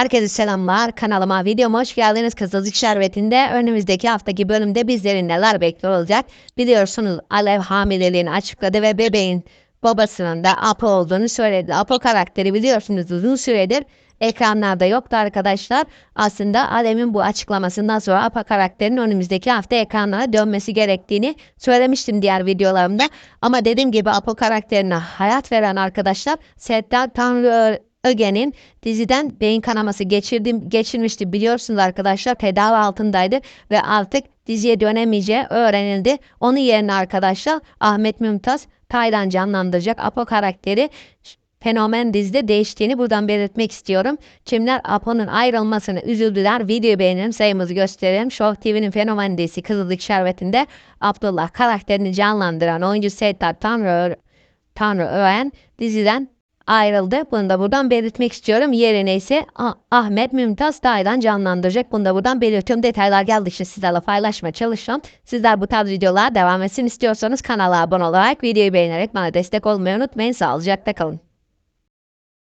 Herkese selamlar. Kanalıma videoma hoş geldiniz. Kızılcık Şerbeti'nde önümüzdeki haftaki bölümde bizleri neler bekliyor olacak? Biliyorsunuz Alev hamileliğini açıkladı ve bebeğin babasının da Apo olduğunu söyledi. Apo karakteri biliyorsunuz uzun süredir ekranlarda yoktu arkadaşlar. Aslında Alev'in bu açıklamasından sonra Apo karakterinin önümüzdeki hafta ekranlara dönmesi gerektiğini söylemiştim diğer videolarımda. Ama dediğim gibi Apo karakterine hayat veren arkadaşlar Settar Tanrı Öge'nin diziden beyin kanaması geçirdim, geçirmişti biliyorsunuz arkadaşlar tedavi altındaydı ve artık diziye dönemeyeceği öğrenildi. Onun yerine arkadaşlar Ahmet Mümtaz Taylan canlandıracak Apo karakteri fenomen dizide değiştiğini buradan belirtmek istiyorum. Kimler Apo'nun ayrılmasını üzüldüler. Videoyu beğenelim sayımızı gösterelim. Show TV'nin fenomen dizisi Kızılcık Şerbeti'nde Abdullah karakterini canlandıran oyuncu Settar Tanrı, Tanrı Öğen diziden ayrıldı. Bunu da buradan belirtmek istiyorum. Yerine ise Ah- Ahmet Mümtaz Taylan canlandıracak. Bunu da buradan belirtiyorum. Detaylar geldikçe sizlerle paylaşmaya çalışacağım. Sizler bu tarz videolar devam etsin istiyorsanız kanala abone olarak videoyu beğenerek bana destek olmayı unutmayın. Sağlıcakla kalın.